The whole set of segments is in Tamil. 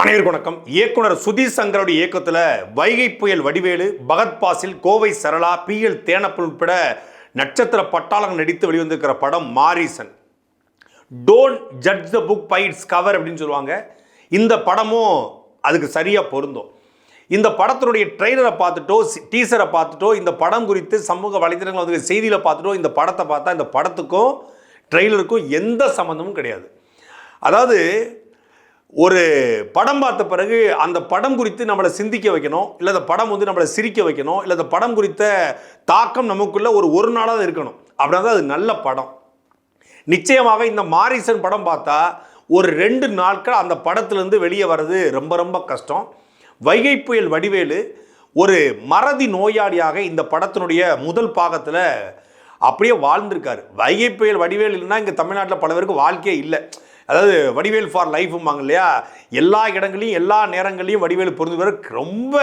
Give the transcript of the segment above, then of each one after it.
அனைவருக்கும் வணக்கம். இயக்குனர் சுதீர் சங்கரோட இயக்கத்தில் வைகை புயல் வடிவேலு பகத் பாசில் கோவை சரளா பி எல் தேனப்பல் உட்பட நட்சத்திர பட்டாளங்கள் நடித்து வெளிவந்திருக்கிற படம் Maareesan. Don't judge the book by its cover அப்படின்னு சொல்லுவாங்க. இந்த படமும் அதுக்கு சரியாக பொருந்தும். இந்த படத்தினுடைய ட்ரெய்லரை பார்த்துட்டோ டீசரை பார்த்துட்டோ இந்த படம் குறித்து சமூக வலைதளங்கள் வந்து செய்தியில் பார்த்துட்டோ இந்த படத்தை பார்த்தா இந்த படத்துக்கும் ட்ரெய்லருக்கும் எந்த சம்மந்தமும் கிடையாது. அதாவது ஒரு படம் பார்த்த பிறகு அந்த படம் குறித்து நம்மளை சிந்திக்க வைக்கணும் இல்லை அந்த படம் வந்து நம்மளை சிரிக்க வைக்கணும் இல்லை அந்த படம் குறித்த தாக்கம் நமக்குள்ள ஒரு ஒரு நாளாக இருக்கணும். அப்படின்னா தான் அது நல்ல படம். நிச்சயமாக இந்த மாரிசன் படம் பார்த்தா ஒரு ரெண்டு நாட்கள் அந்த படத்துலேருந்து வெளியே வர்றது ரொம்ப ரொம்ப கஷ்டம். வைகை புயல் வடிவேலு ஒரு மறதி நோயாளியாக இந்த படத்தினுடைய முதல் பாகத்தில் அப்படியே வாழ்ந்திருக்காரு. வைகை புயல் வடிவேல் இல்லைன்னா இங்கே தமிழ்நாட்டில் பல பேருக்கு வாழ்க்கையே இல்லை. அதாவது வடிவேல் ஃபார் லைஃபும்பாங்க இல்லையா? எல்லா இடங்களையும் எல்லா நேரங்களையும் வடிவேல் பொருந்து ரொம்ப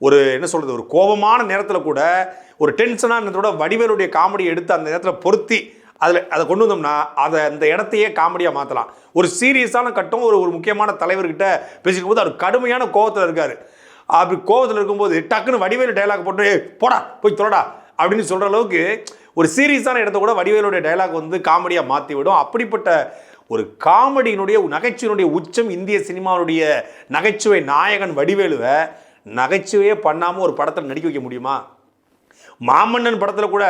ஒரு என்ன சொல்கிறது ஒரு கோபமான நேரத்தில் கூட ஒரு டென்ஷனாக இருந்ததோட வடிவேலுடைய காமெடி எடுத்து அந்த நேரத்தில் பொருத்தி அதில் அதை கொண்டு வந்தோம்னா அதை அந்த இடத்தையே காமெடியாக மாற்றலாம் ஒரு சீரியஸான கட்டம் ஒரு ஒரு முக்கியமான தலைவர்கிட்ட பேசிக்கும் போது அவர் கடுமையான கோபத்தில் இருக்கார். அப்படி கோபத்தில் இருக்கும்போது டக்குன்னு வடிவேலு டைலாக் போட்டு போடா போய் தொடடா அப்படின்னு சொல்கிற அளவுக்கு ஒரு சீரியஸான இடத்த கூட வடிவேலுடைய டைலாக் வந்து காமெடியாக மாற்றி விடும் அப்படிப்பட்ட ஒரு காமெடியினுடைய நகைச்சுவையினுடைய உச்சம் இந்திய சினிமாவுடைய நகைச்சுவை நாயகன் வடிவேலுவை நகைச்சுவையே பண்ணாமல் ஒரு படத்தில் நடிக்க வைக்க முடியுமா? மாமன்னன் படத்தில் கூட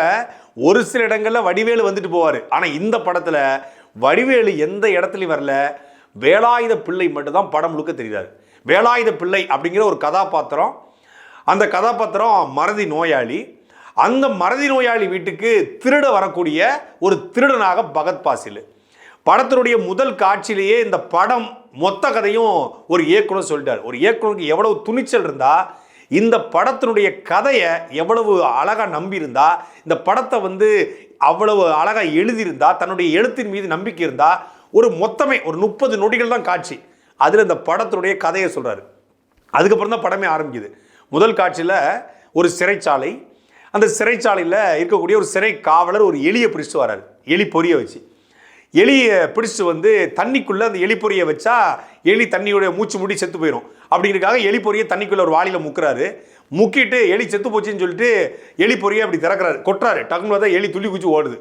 ஒரு சில இடங்களில் வடிவேலு வந்துட்டு போவார். ஆனால் இந்த படத்தில் வடிவேலு எந்த இடத்துலையும் வரல. வேலாயுத பிள்ளை மட்டும்தான் படம் முழுக்க தெரிகிறார். வேலாயுத பிள்ளை அப்படிங்கிற ஒரு கதாபாத்திரம். அந்த கதாபாத்திரம் மறதி நோயாளி. அந்த மறதி நோயாளி வீட்டுக்கு திருட வரக்கூடிய ஒரு திருடனாக பகத் பாசிலு. படத்தினுடைய முதல் காட்சியிலேயே இந்த படம் மொத்த கதையும் ஒரு இயக்குனர் சொல்லிட்டார். ஒரு இயக்குனருக்கு எவ்வளவு துணிச்சல் இருந்தா இந்த படத்தினுடைய கதையை எவ்வளவு அழகாக நம்பியிருந்தா இந்த படத்தை வந்து அவ்வளவு அழகாக எழுதியிருந்தா தன்னுடைய எழுத்தின் மீது நம்பிக்கை இருந்தா ஒரு மொத்தமே ஒரு முப்பது நொடிகள் தான் காட்சி. அதில் இந்த படத்தினுடைய கதையை சொல்கிறாரு அதுக்கப்புறம் தான் படமே ஆரம்பிக்குது. முதல் காட்சியில் ஒரு சிறைச்சாலை. அந்த சிறைச்சாலையில் இருக்கக்கூடிய ஒரு சிறை காவலர் ஒரு எலியை பிடிச்சிட்டு வராரு எலி பொரிய வச்சு. எலியை பிடிச்சிட்டு வந்து தண்ணிக்குள்ளே அந்த எலி பொரியை வச்சா எலி தண்ணியோட மூச்சு முடி செத்து போயிடும் அப்படிங்கிறதுக்காக எலி பொரியை தண்ணிக்குள்ளே ஒரு வாளியில் முக்குறாரு. முக்கிட்டு எலி செத்து போச்சுன்னு சொல்லிட்டு எலி பொரியை அப்படி திறக்கிறாரு. கொட்டுறாரு. டக்குனு தான் எலி துள்ளி குச்சி ஓடுது.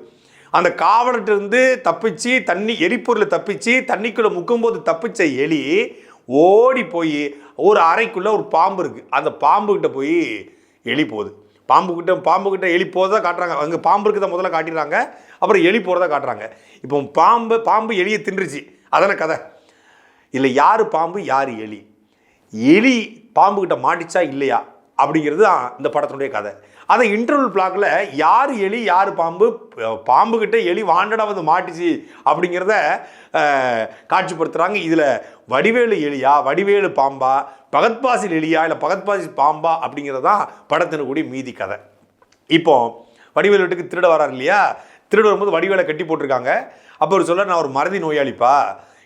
அந்த காவலர்கிட்ட இருந்து தப்பிச்சு தண்ணி எரிப்பொருளை தப்பிச்சு தண்ணிக்குள்ளே முக்கும்போது தப்பிச்ச எலி ஓடி போய் ஒரு அறைக்குள்ளே ஒரு பாம்பு இருக்குது அந்த பாம்புக்கிட்ட போய் எலி போகுது. பாம்பு கிட்ட பாம்பு கிட்ட எலி போகிறதா காட்டுறாங்க. அங்கே பாம்பு இருக்கிறத முதல்ல காட்டிடுறாங்க. அப்புறம் எலி போகிறதா காட்டுறாங்க. இப்போ பாம்பு பாம்பு எலியை தின்றுச்சு. அதான கதை. இல்லை யார் பாம்பு யார் எலி? எலி பாம்பு கிட்ட மாட்டிச்சா இல்லையா? அப்படிங்கிறது தான் இந்த படத்தினுடைய கதை. அதை இன்டர்வல் பிளாக்ல யார் எலி யார் பாம்பு? பாம்பு கிட்ட எலி வாண்டடாவது மாட்டிச்சு அப்படிங்கிறத காட்சிப்படுத்துகிறாங்க இதில் வடிவேலு எலியா வடிவேலு பாம்பா பகத்பாசில் எலியா இல்லை பகத்பாசி பாம்பா அப்படிங்கிறது தான் படத்தினுக்கூடிய மீதி கதை. இப்போ வடிவேலு வீட்டுக்கு திருட வரார் இல்லையா? திருட வரும்போது வடிவேலை கட்டி போட்டிருக்காங்க. அப்போ ஒரு சொல்ல நான் ஒரு மறதி நோயாளிப்பா.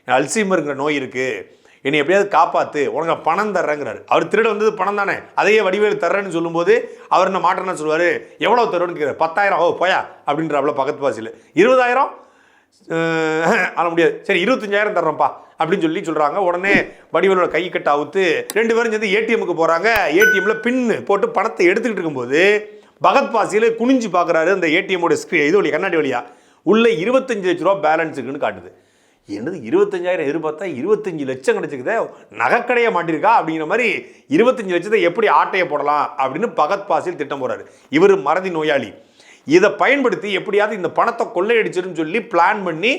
அல்சீமருங்கிற நோய் இருக்குது என்னை எப்படியாவது காப்பாத்து உனக்கு பணம் தர்றேங்கிறாரு. அவர் திருட வந்தது பணம் தானே? அதையே வடிவேலு தர்றேன்னு சொல்லும்போது அவர் என்ன மாட்டேன்னு சொல்லுவார்? எவ்வளோ தருன்னு கேட்குற பத்தாயிரம் ஓ போயா அப்படின்றாப்புல பக்கத்து பாசில் இருபதாயிரம் ஆன முடியாது. சரி இருபத்தஞ்சாயிரம் தர்றோம்ப்பா அப்படின்னு சொல்லி சொல்கிறாங்க உடனே வடிவேலோட கை கட்ட அவுத்து ரெண்டு பேரும் சேர்ந்து ஏடிஎம்முக்கு போகிறாங்க ஏடிஎம்ல பின்னு போட்டு பணத்தை எடுத்துக்கிட்டு இருக்கும்போது பகத் பாசியில் குனிஞ்சு பார்க்குறாரு அந்த ஏடிஎம்மோட ஸ்க்ரீன் இது வழியா கண்ணாடி வழியா. உள்ள இருபத்தஞ்சு லட்ச ரூபா பேலன்ஸ் இருக்குன்னு காட்டுது. என்னது இருபத்தஞ்சாயிரம் எதிர்பார்த்தா இருபத்தஞ்சு லட்சம் கிடச்சிக்குதே நகைக்கடைய மாட்டிருக்கா அப்படிங்கிற மாதிரி இருபத்தஞ்சு லட்சத்தை எப்படி ஆட்டையை போடலாம் அப்படின்னு பகத் பாசில் திட்டம் போறாரு இவர் மறதி நோயாளி. இதை பயன்படுத்தி எப்படியாவது இந்த பணத்தை கொள்ளையடிச்சிருன்னு சொல்லி பிளான் பண்ணி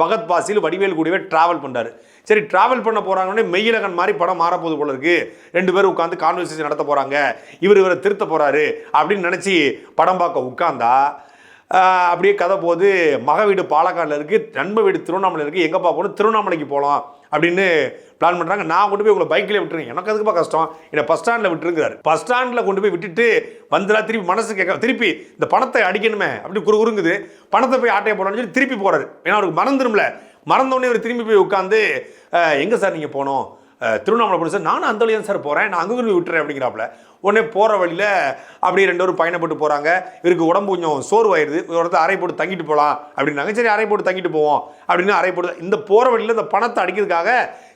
பகத் பாசில் வடிவேல் கூடவே டிராவல் பண்ணுறாரு சரி டிராவல் பண்ண போறாங்கன்னே மெய்யிலகன் மாதிரி படம் மாறப்போது போல இருக்கு. ரெண்டு பேரும் உட்காந்து கான்வர்சேஷன் நடத்த போகிறாங்க இவர் இவரை திருத்த போகிறாரு அப்படின்னு நினச்சி படம் பார்க்க உட்காந்தா அப்படியே கதை போது மக வீடு பாலக்காடில் இருக்குது நண்ப வீடு திருவண்ணாமலை இருக்குது எங்கேப்பா போகணும்? திருவண்ணாமலைக்கு போகலாம் அப்படின்னு பிளான் பண்ணுறாங்க நான் கொண்டு போய் உங்களை பைக்கில் விட்டுருங்க எனக்கு அதுக்குப்பா கஷ்டம். என்னை பஸ் ஸ்டாண்டில் விட்டுருங்கிறாரு. பஸ் ஸ்டாண்டில் கொண்டு போய் விட்டுட்டு வந்துடா திருப்பி மனசு கேட்க திருப்பி இந்த பணத்தை அடிக்கணுமே அப்படி குறு குறுங்குது. பணத்தை போய் ஆட்டையை போடணும்னு சொல்லி திருப்பி போகிறாரு ஏன்னா அவருக்கு மறந்துடும்ல மறந்தோடனே இவர் திரும்பி போய் உட்காந்து எங்கே சார் நீங்கள் போனோம்? திருவண்ணாமலை போகணும் சார் நானும் அந்த வழியா தான் சார் போகிறேன் நான் அங்கே கொண்டு போய் விட்டுறேன் அப்படிங்கிறாப்புல. உடனே போகிற வழியில் அப்படியே ரெண்டு பேரும் பயணப்பட்டு போகிறாங்க இவருக்கு உடம்பு கொஞ்சம் சோர்வாயிருது. ஒரு இடத்துல அரை போட்டு தங்கிட்டு போகலாம் அப்படின்னாங்க. சரி அரை போட்டு தங்கிட்டு போவோம் அப்படின்னு அறை போட்டு இந்த போகிற வழியில் இந்த பணத்தை அடிக்கிறதுக்காக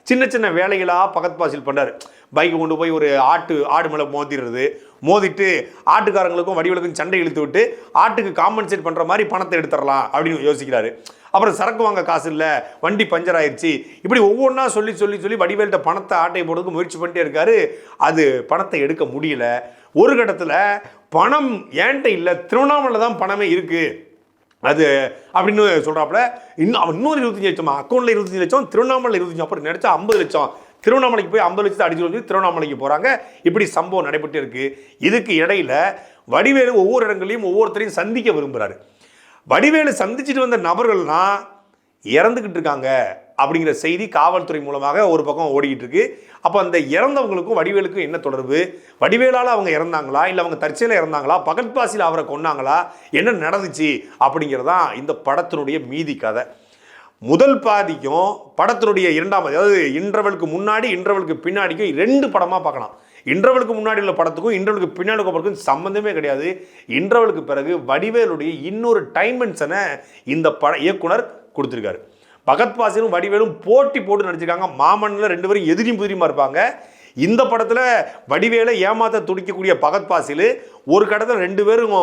சின்ன சின்ன வேலைகளாக பக்கத்து பாசில் பண்ணுறாரு பைக்கை கொண்டு போய் ஒரு ஆட்டு ஆடு மேலே மோதிடுறது. மோதிட்டு ஆட்டுக்காரங்களுக்கும் வடிவலுக்கும் சண்டை இழுத்து விட்டு ஆட்டுக்கு காம்பன்சேட் பண்ணுற மாதிரி பணத்தை எடுத்துடலாம் அப்படின்னு யோசிக்கிறாரு. அப்புறம் சரக்கு வாங்க காசு இல்லை வண்டி பஞ்சர் ஆயிடுச்சு இப்படி ஒவ்வொன்றா சொல்லி சொல்லி சொல்லி வடிவேல்கிட்ட பணத்தை ஆட்டை போடுறதுக்கு முயற்சி பண்ணிட்டே இருக்காரு. அது பணத்தை எடுக்க முடியல. ஒரு கட்டத்தில் பணம் ஏன்ட்ட இல்லை திருவண்ணாமலை தான் பணமே இருக்குது அது அப்படின்னு சொல்கிறாப்புல இன்னும் இன்னொரு இருபத்தஞ்சி லட்சமா அக்கௌண்ட்டில் இருபத்தஞ்சி லட்சம் திருவண்ணாமலை இருபத்தஞ்சி அப்புறம் நினச்சா ஐம்பது லட்சம். திருவண்ணாமலைக்கு போய் ஐம்பது லட்சத்தை அடிச்சு வந்து திருவண்ணாமலைக்கு போகிறாங்க இப்படி சம்பவம் நடைபெற்று இருக்குது இதுக்கு இடையில வடிவேலு ஒவ்வொரு இடங்களையும் ஒவ்வொருத்தரையும் சந்திக்க விரும்புகிறாரு வடிவேலு சந்திச்சுட்டு வந்த நபர்கள்லாம் இறந்துக்கிட்டு இருக்காங்க அப்படிங்கிற செய்தி காவல்துறை மூலமாக ஒரு பக்கம் ஓடிக்கிட்டு இருக்கு. அப்போ அந்த இறந்தவங்களுக்கும் வடிவேலுக்கும் என்ன தொடர்பு? வடிவேலால் அவங்க இறந்தாங்களா? இல்லை அவங்க தற்செயலாக இறந்தாங்களா? பகத்பாசியில் அவரை கொன்னாங்களா? என்ன நடந்துச்சு? அப்படிங்கிறதான் இந்த படத்தினுடைய மீதி கதை. முதல் பாதிக்கும் படத்தினுடைய இரண்டாம் அதாவது இன்டர்வலுக்கு முன்னாடி இன்டர்வலுக்கு பின்னாடிக்கும் ரெண்டு படமாக பார்க்கலாம். இன்டர்வலுக்கு முன்னாடி உள்ள படத்துக்கும் இன்டர்வலுக்கு பின்னாடி உள்ள படத்துக்கும் சம்மந்தமே கிடையாது. இன்டர்வலுக்கு பிறகு வடிவேலுடைய இன்னொரு டைமென்ஷனை இந்த பட இயக்குனர் கொடுத்துருக்காரு. பகத் பாசிலும் வடிவேலும் போட்டி போட்டு நடிச்சிருக்காங்க. மாமன்னில் ரெண்டு பேரும் எதிரியும் புதிரியுமா இருப்பாங்க. இந்த படத்தில் வடிவேலை ஏமாத்த துடிக்கக்கூடிய பகத் பாசில் ஒரு கடத்தில் ரெண்டு பேரும்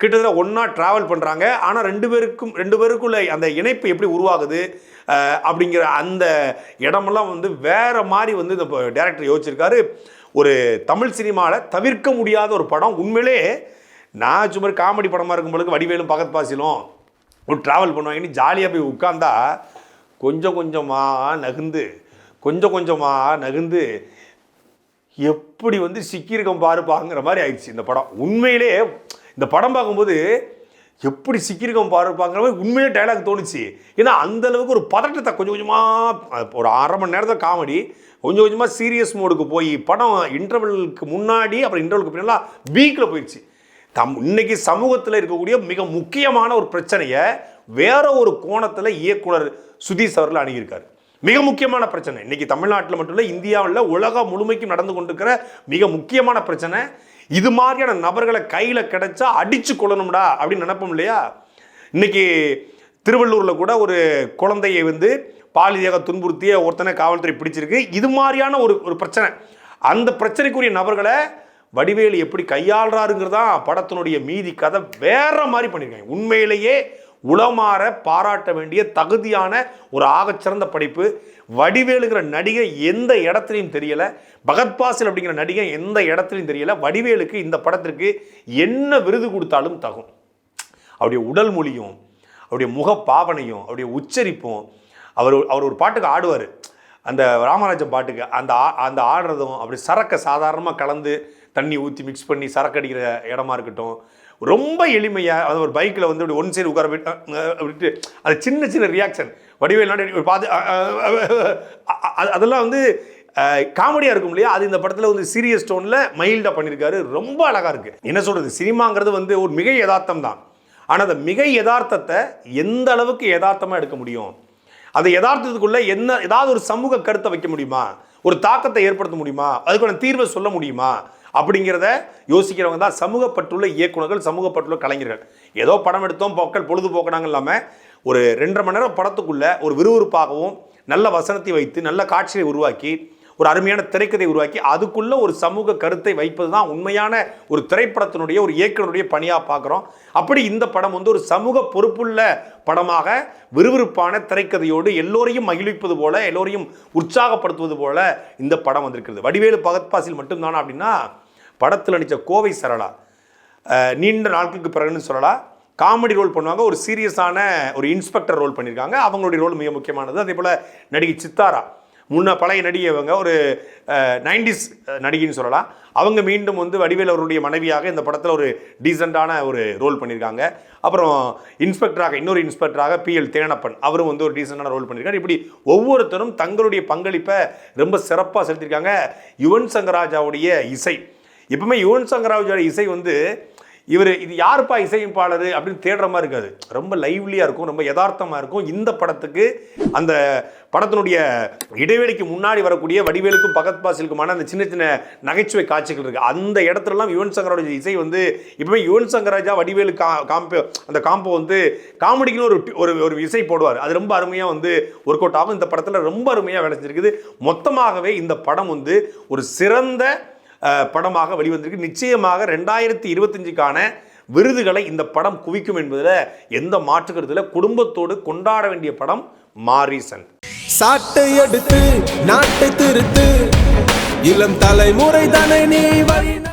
கிட்டத்தட்ட ஒன்றா ட்ராவல் பண்ணுறாங்க ஆனால் ரெண்டு பேருக்கும் ரெண்டு பேருக்குள்ள அந்த இணைப்பு எப்படி உருவாகுது அப்படிங்கிற அந்த இடமெல்லாம் வந்து வேறு மாதிரி வந்து இந்த டேரக்டர் யோசிச்சிருக்காரு. ஒரு தமிழ் சினிமாவில் தவிர்க்க முடியாத ஒரு படம். உண்மையிலே நான் சும்மா காமெடி படமாக இருக்கும் பொழுது வடிவேலும் பகத் பாசிலும் ஒரு ட்ராவல் பண்ணுவாங்கன்னு ஜாலியாக போய் உட்காந்தா கொஞ்சம் கொஞ்சமாக நகுந்து கொஞ்சம் கொஞ்சமாக நகுந்து எப்படி வந்து சிக்கியிருக்கோம் பாருப்பாங்கிற மாதிரி ஆயிடுச்சு இந்த படம். உண்மையிலே இந்த படம் பார்க்கும்போது எப்படி சிக்கியிருக்கோம் பாருப்பாங்கிற மாதிரி உண்மையிலே டைலாக் தோணுச்சு. ஏன்னா அந்த அளவுக்கு ஒரு பதட்டத்தை கொஞ்சம் கொஞ்சமாக ஒரு அரை மணி நேரத்தில் காமெடி கொஞ்சம் கொஞ்சமாக சீரியஸ் மோடுக்கு போய் படம் இன்டர்வலுக்கு முன்னாடி அப்புறம் இன்டர்வலுக்கு பின்னால் வீக்கில் போயிடுச்சு. தம் இன்னைக்கு சமூகத்தில் இருக்கக்கூடிய மிக முக்கியமான ஒரு பிரச்சனையை வேற ஒரு கோணத்தில் இயக்குனர் சுதீஷ் அவர்கள் அணுகியிருக்காரு. மிக முக்கியமான பிரச்சனை. இன்னைக்கு தமிழ்நாட்டில் மட்டும் இல்லை இந்தியாவில் உலகம் முழுமைக்கும் நடந்து கொண்டிருக்கிற மிக முக்கியமான பிரச்சனை இது மாதிரியான நபர்களை கையில் கிடைச்சா அடிச்சு கொள்ளணும்டா அப்படின்னு நினைப்போம் இல்லையா? இன்னைக்கு திருவள்ளூரில் கூட ஒரு குழந்தையை வந்து பாலியக துன்புறுத்திய ஒருத்தனை காவல்துறை பிடிச்சிருக்கு. இது மாதிரியான ஒரு ஒரு பிரச்சனை. அந்த பிரச்சனைக்குரிய நபர்களை வடிவேலு எப்படி கையாளுறாருங்கிறதா படத்தினுடைய மீதி கதை வேற மாதிரி பண்ணியிருக்காங்க. உண்மையிலேயே உளமாற பாராட்ட வேண்டிய தகுதியான ஒரு ஆகச்சிறந்த படைப்பு. வடிவேலுங்கிற நடிகை எந்த இடத்துலையும் தெரியலை. பகத் பாசில் அப்படிங்கிற நடிகை எந்த இடத்துலையும் தெரியலை. வடிவேலுக்கு இந்த படத்திற்கு என்ன விருது கொடுத்தாலும் தகும். அவருடைய உடல் மொழியும் அவருடைய முக பாவனையும் அவருடைய உச்சரிப்பும் அவர் அவர் ஒரு பாட்டுக்கு ஆடுவார். அந்த ராமராஜன் பாட்டுக்கு அந்த ஆ- அந்த ஆடுறதும் அப்படி சரக்கை சாதாரணமாக கலந்து தண்ணி ஊற்றி மிக்ஸ் பண்ணி சரக்கு அடிக்கிற இடமா இருக்கட்டும். ரொம்ப எளிமையாக அது ஒரு பைக்கில் வந்து அப்படி ஒன் சைடு உட்கார விட்டு அது சின்ன சின்ன ரியாக்ஷன் வடிவேல் நாடு பார்த்து அதெல்லாம் வந்து காமெடியாக இருக்கும் இல்லையா? அது இந்த படத்தில் வந்து சீரியஸ் டோனில் மைல்டாக பண்ணியிருக்காரு ரொம்ப அழகாக இருக்குது என்ன சொல்கிறது சினிமாங்கிறது வந்து ஒரு மிகை யதார்த்தம் தான். ஆனால் அந்த மிகை யதார்த்தத்தை எந்த அளவுக்கு யதார்த்தமாக எடுக்க முடியும்? அந்த யதார்த்தத்துக்குள்ளே என்ன ஏதாவது ஒரு சமூக கருத்தை வைக்க முடியுமா? ஒரு தாக்கத்தை ஏற்படுத்த முடியுமா? அதுக்கான தீர்வை சொல்ல முடியுமா? அப்படிங்கிறத யோசிக்கிறவங்க தான் சமூகப்பட்டுள்ள இயக்குனர்கள் சமூகப்பட்டுள்ள கலைஞர்கள். ஏதோ படம் எடுத்தோம் மக்கள் பொழுதுபோக்கினாங்க இல்லாமல் ஒரு ரெண்டரை மணி நேரம் படத்துக்குள்ளே ஒரு விறுவிறுப்பாகவும் நல்ல வசனத்தை வைத்து நல்ல காட்சியை உருவாக்கி ஒரு அருமையான திரைக்கதை உருவாக்கி அதுக்குள்ளே ஒரு சமூக கருத்தை வைப்பது தான் உண்மையான ஒரு திரைப்படத்தினுடைய ஒரு இயக்கனுடைய பணியாக பார்க்குறோம். அப்படி இந்த படம் வந்து ஒரு சமூக பொறுப்புள்ள படமாக விறுவிறுப்பான திரைக்கதையோடு எல்லோரையும் மகிழ்விப்பது போல எல்லோரையும் உற்சாகப்படுத்துவது போல இந்த படம் வந்திருக்கிறது. வடிவேலு பகத்பாசில் மட்டும்தானா அப்படின்னா படத்தில் நடித்த கோவை சரளா நீண்ட நாட்களுக்கு பிறகுன்னு சொல்லலாம் காமெடி ரோல் பண்ணுவாங்க. ஒரு சீரியஸான ஒரு இன்ஸ்பெக்டர் ரோல் பண்ணியிருக்காங்க. அவங்களுடைய ரோல் மிக முக்கியமானது. அதே போல் நடிகை சித்தாரா முன்ன பழைய நடிகை அவங்க ஒரு நைன்டிஸ் நடிகைன்னு சொல்லலாம். அவங்க மீண்டும் வந்து வடிவேல் அவருடைய மனைவியாக இந்த படத்தில் ஒரு டீசெண்டான ஒரு ரோல் பண்ணியிருக்காங்க அப்புறம் இன்ஸ்பெக்டராக இன்னொரு இன்ஸ்பெக்டராக பிஎல் தேனப்பன் அவரும் வந்து ஒரு டீசெண்டான ரோல் பண்ணியிருக்காரு இப்படி ஒவ்வொருத்தரும் தங்களுடைய பங்களிப்பை ரொம்ப சிறப்பாக செலுத்தியிருக்காங்க யுவன் சங்கர் ராஜாவுடைய இசை. எப்பவுமே யுவன் சங்கராஜாவுடைய இசை வந்து இவர் இது யாருப்பா இசையமைப்பாளர் அப்படின்னு தேடுற மாதிரி இருக்காது. ரொம்ப லைவ்லியாக இருக்கும் ரொம்ப யதார்த்தமாக இருக்கும். இந்த படத்துக்கு அந்த படத்தினுடைய இடைவெளிக்கு முன்னாடி வரக்கூடிய வடிவேலுக்கும் பகத் பாசிலுக்குமான அந்த சின்ன சின்ன நகைச்சுவை காட்சிகள் இருக்குது அந்த இடத்துலலாம் யுவன் சங்கரோட இசை வந்து இப்போவே யுவன் சங்கராஜா வடிவேலு கா காம்போ அந்த காம்போ வந்து காமெடிக்குன்னு ஒரு ஒரு ஒரு இசை போடுவார். அது ரொம்ப அருமையாக வந்து ஒர்க் அவுட் ஆகும். இந்த படத்தில் ரொம்ப அருமையாக வேலை செஞ்சிருக்குது. மொத்தமாகவே இந்த படம் வந்து ஒரு சிறந்த படமாக வெளிவந்திருக்கு. நிச்சயமாக ரெண்டாயிரத்தி இருபத்தஞ்சுக்கான விருதுகளை இந்த படம் குவிக்கும் என்பதில் எந்த மாற்று குடும்பத்தோடு கொண்டாட வேண்டிய படம் மாரிசன். சாட்டை எடுத்து நாட்டை திருத்து. இளம் தலைமுறை தானே நீ